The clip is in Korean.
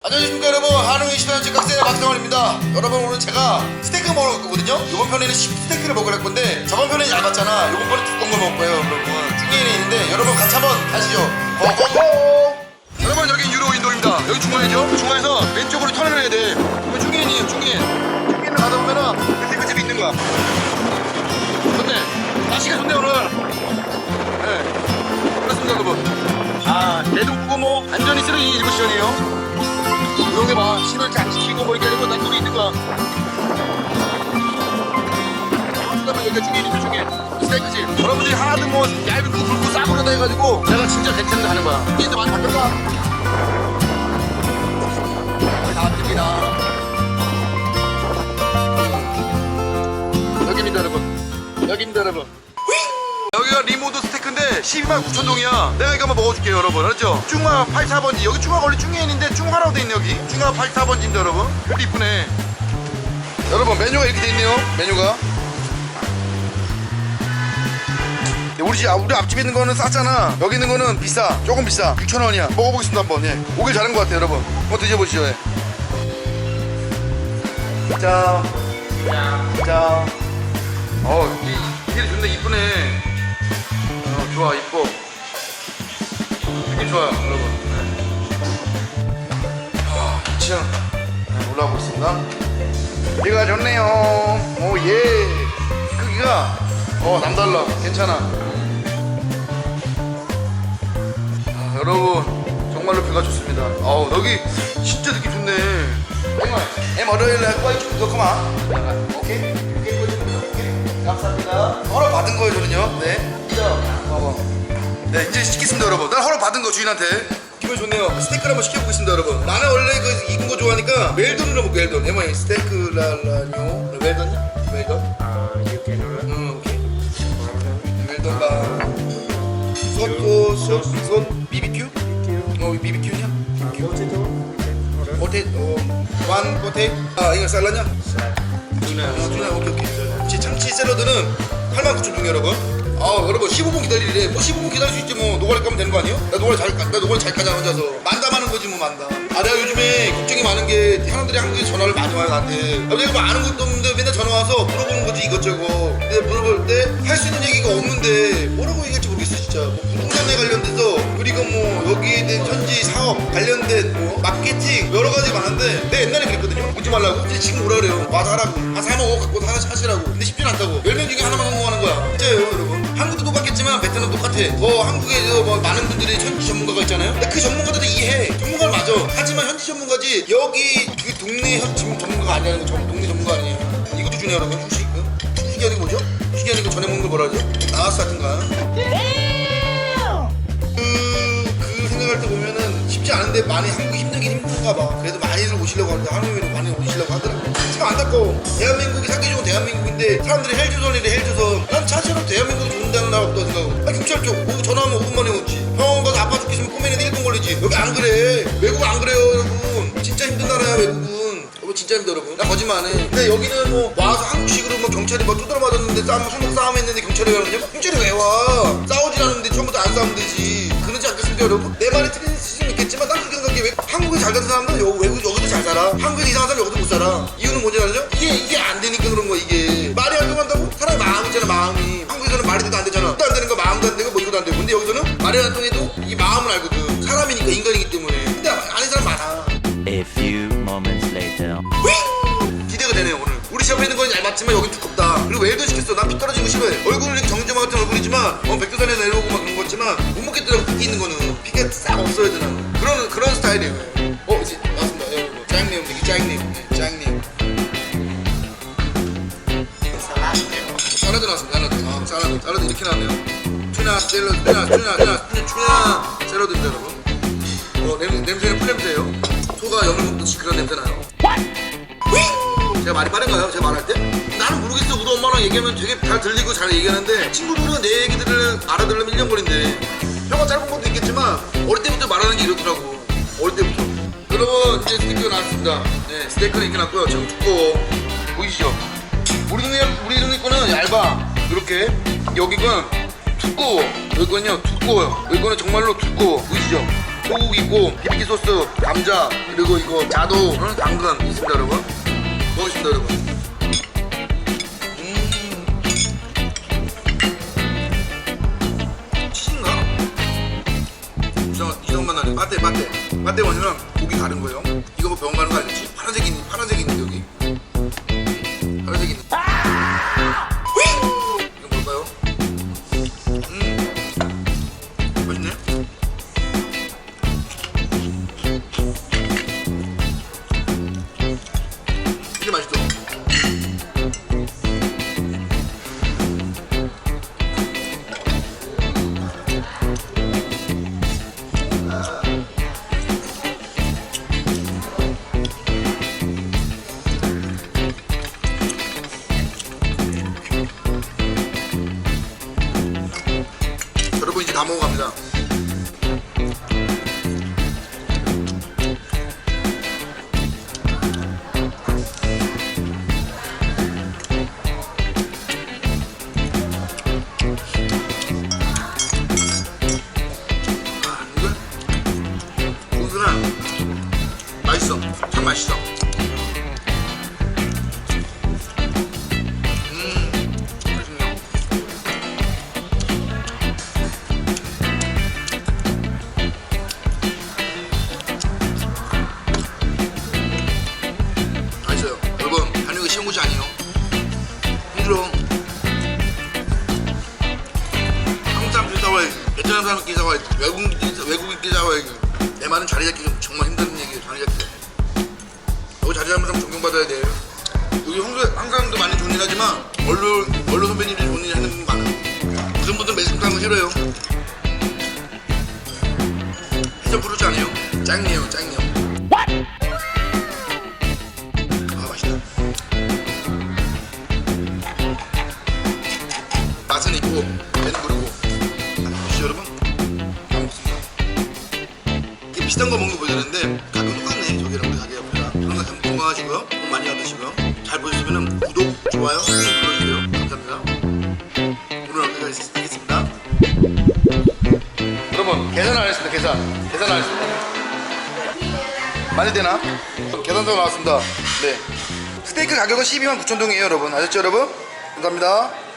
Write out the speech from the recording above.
안녕하십니까 여러분. 한웅의 시간 즉각세 박성원입니다. 여러분 오늘 제가 스테이크 먹으러 갈 거거든요. 이번 편에는 스테이크를 먹으러 갈 건데 저번 편에는 얇았잖아. 이번 편에 두꺼운 걸 거예요 여러분. 중계인에 있는데 여러분 같이 한번 가시죠. 고고고 여러분 여기 유로 인도입니다. 여기 중간이죠? 중간에서 왼쪽으로 턴을 해야 돼. 그러면 중계인이에요 중계인 중계인을 가다 보면은 스테이크집이 있는 거야. 좋네. 날씨가 좋네 오늘. 네. 그렇습니다 여러분. 아 대동고 뭐 안전히 쓰레기 일곱 시간이에요 조용히 봐. 신호 이렇게 안 지키고 뭐 이렇게 하고 난 여기 있는 거야. 여러분들이 하나도 뭐 얇고 굵고 싸구려 다 해가지고 내가 진짜 괜찮다 하는 거야. 이제 많이 바뀌었다. 다 뜹니다. 여기입니다 여러분. 여기입니다 여러분. 여기가 리모드 스테이크인데 12만 9천 동이야. 내가 이거 한번 먹어줄게요 여러분. 알았죠? 중화 84번지. 여기 중화가 원래 중해인인데 중화라고 돼 있네 여기. 중화 84번지인데 여러분. 되게 이쁘네. 여러분 메뉴가 이렇게 돼 있네요 메뉴가. 우리 집, 아, 우리 앞집에 있는 거는 싸잖아. 여기 있는 거는 비싸. 조금 비싸. 6,000원이야. 먹어보겠습니다 한번. 예. 오길 잘한 것 같아요 여러분. 한번 드셔보시죠 예. 자, 자, 어, 이, 이게 좋네, 이쁘네. 어, 좋아, 이뻐. 느낌 좋아요, 여러분. 네. 아, 2층. 네, 올라가 보겠습니다. 여기가 좋네요. 오, 예. 크기가, 어, 남달라. 괜찮아. 아, 여러분, 정말로 배가 좋습니다. 어우, 여기 진짜 느낌 좋네. 정말, chụp được không ạ? 오케이. 오케이. 감사합니다. 허락 받은 거예요, 저는요. 네. 네, 이제 시켰습니다, 여러분. 난 허락 받은 거 주인한테. 기분 좋네요. 스테이크를 한번 시켜보겠습니다, 여러분. 나는 원래 그 익은 거 좋아하니까 웰던으로 먹고 웰던. 에마이 스테이크 라라뇨. 웰던이야? 웰던? you can order 응, 오케이. 웰던 바. 솥, 솥, 솥, 솥, BBQ? 어, BBQ냐? order 포테이토, 완 포테이토. 아, 이거 쌀라냐? tuna 아, 누나 오케이 오케이. 제 참치 샐러드는 89,000중 여러분. 아 여러분 15분 기다리래. 뭐 15분 기다릴 수 있지 뭐 노가리 까면 되는 거 아니에요? 나 노가리 잘 까, 나 노가리 잘 까잖아 혼자서. 만담하는 거지 뭐 만담. 아 내가 요즘에 걱정이 많은 게 사람들이 한국에 전화를 많이 와요 나한테. 아, 내가 뭐 아는 것도 없는데 맨날 전화 와서 물어보는 거지 이것저것. 근데 물어볼 때 할 수 있는 얘기가 없는데 뭐라고 얘기할지 모르겠어 진짜. 뭐 부동산에 관련돼서 그리고 뭐 여기에 대한 현지 사업 관련된 뭐 마케팅 여러 가지 많은데 내 옛날에 그랬거든요. 오지 말라고. 근데 지금 오라 그래요. 와서 하라고. 한 3억 5억 갖고 하나 사시라고. 근데 쉽진 않다고. 10명 중에 하나만 성공하는 거야. 진짜예요, 여러분. 한국도 똑같겠지만 베트남 똑같아. 뭐 한국에서 뭐 많은 분들이 현지 전문가가 있잖아요. 근데 그 전문가들도 이해해. 전문가는 맞아. 하지만 현지 전문가지 여기 그 동네 현 지금 전문가가 아니라는 거. 전- 동네 전문가 아니에요. 이것도 여러분. 휴식. 휴식이 아니고 뭐죠? 휴식이 아니고 전에 먹는 거 뭐라 하죠? 나와스 같은가? 않은데 많이 한국 힘들긴 힘든가 봐. 그래도 많이들 오시려고 하는데 한국에는 많이 오시려고 하더라고. 지금 안타까워. 대한민국이 살기 좋은 대한민국인데 사람들이 헬조선이래 헬조선. 난 차처럼 대한민국이 좋은 데는 나라 없다고 생각하고. 아, 경찰 쪽 오고 전화하면 5분 만에 오지. 병원 가서 아파 죽겠으면 꼬매는데 1분 걸리지. 여기 안 그래. 외국 안 그래요 여러분. 진짜 힘든 나라야 외국은. 여러분 진짜 힘들어 여러분. 나 거짓말 안 해. 근데 여기는 뭐 와서 한국식으로 뭐 경찰이 뭐 두드려 맞았는데 싸움 한국 싸움 했는데 경찰이 왜 그러냐? 경찰이 왜 와? 싸우질 않는데 처음부터 안 싸우면 되지. 그러지 않겠습니까 여러분? 내 말이 틀릴 잘 사는 사람은 여기 외국 여기도 잘 살아. 한국에 이상한 사람 여기도 못 살아. 이유는 뭔지 알죠? 이게 이게 안 되니까 그런 거 이게 말이 안 통한다고? 사람의 마음 있잖아 마음이. 한국에서는 말이 돼도 안 되잖아. 또안 되는 거 마음도 안 되고 뭐 이거도 안 되고. 근데 여기서는 말이 안 통해도 이 마음을 알거든. 사람이니까 인간이기 때문에. 근데 아닌 사람 많아. A few moments later. 윙! 기대가 되네요 오늘 우리 집 앞에 있는 건 얇았지만 여기 두껍다 그리고 웰도 시켰어 난 피 떨어지는 거 싫어해 얼굴은 이렇게 정제마 같은 얼굴이지만 어 백두산에 내려오고 막 그런 거 같지만 못 먹겠더라고 피기 있는 거는 피가 싹 없어야 되나 그런 그런 스타일이에요 나왔습니다 사라드 아 사라드 사라드 이렇게 나왔네요. 투나 샐러드 투나 투나 투나 투나 샐러드입니다 여러분. 어 냄, 냄새는 풀냄새예요. 소가 염을 먹듯이 그런 냄새 나요. 윙! 제가 말이 빠른가요? 제가 말할 때? 나는 모르겠어. 우리 엄마랑 얘기하면 되게 잘 들리고 잘 얘기하는데 친구들은 내 얘기들을 알아들으면 1년 걸린대. 혀가 짧은 것도 있겠지만 어릴 때부터 말하는 게 이렇더라고. 어릴 때부터. 여러분 이제 스테이크가 나왔습니다. 네 스테이크는 이렇게 나왔고요. 저 두꺼워. 보이시죠? 우리 동네 우리 동네 거는 얇아 이렇게 여기 건 두꺼워 여기 건요 두꺼워요 여기 거는 정말로 두꺼워 보이시죠? 소고기 있고 비비기 소스, 감자 그리고 이거 응? 당근 있습니다 여러분. 먹겠습니다 여러분. 음. 치즈인가? 이상 이상만 나네. 빠떼 빠떼. 빠떼 원이랑 고기 다른 거예요. 이거 뭐 병원 가는 거 아니지? 다 먹어갑니다. 힘들어. 한국 사람끼리 싸워야 베트남 사람끼리 싸워야 외국인끼리, 외국인끼리 싸워야 내 말은 자리 잡기 정말 힘든 얘기예요. 자리 잡기. 여기 자리 잡는 사람 존경받아야 돼. 여기 한국, 한국 사람도 많이 좋은 일 하지만 언론, 언론 선배님들이 좋은 일 하는 분 많아요. 그런 분들 매스컴 하는 거 싫어요. 해적 부르지 않아요. 짱이에요, 짱이요. 보여주는데 가격 똑같네 저기랑 우리 가게 옆이랑 그런 거 건강하시고요. 복 많이 받으시고요. 잘 보셨으면 구독, 좋아요 꼭 눌러주세요. 감사합니다. 오늘 여기까지 하겠습니다. 여러분 계산 안 했습니다. 계산. 계산 안 했습니다. 많이 되나? 계산서 나왔습니다. 네. 스테이크 가격은 12만 9천 동이에요 여러분. 아셨죠 여러분? 감사합니다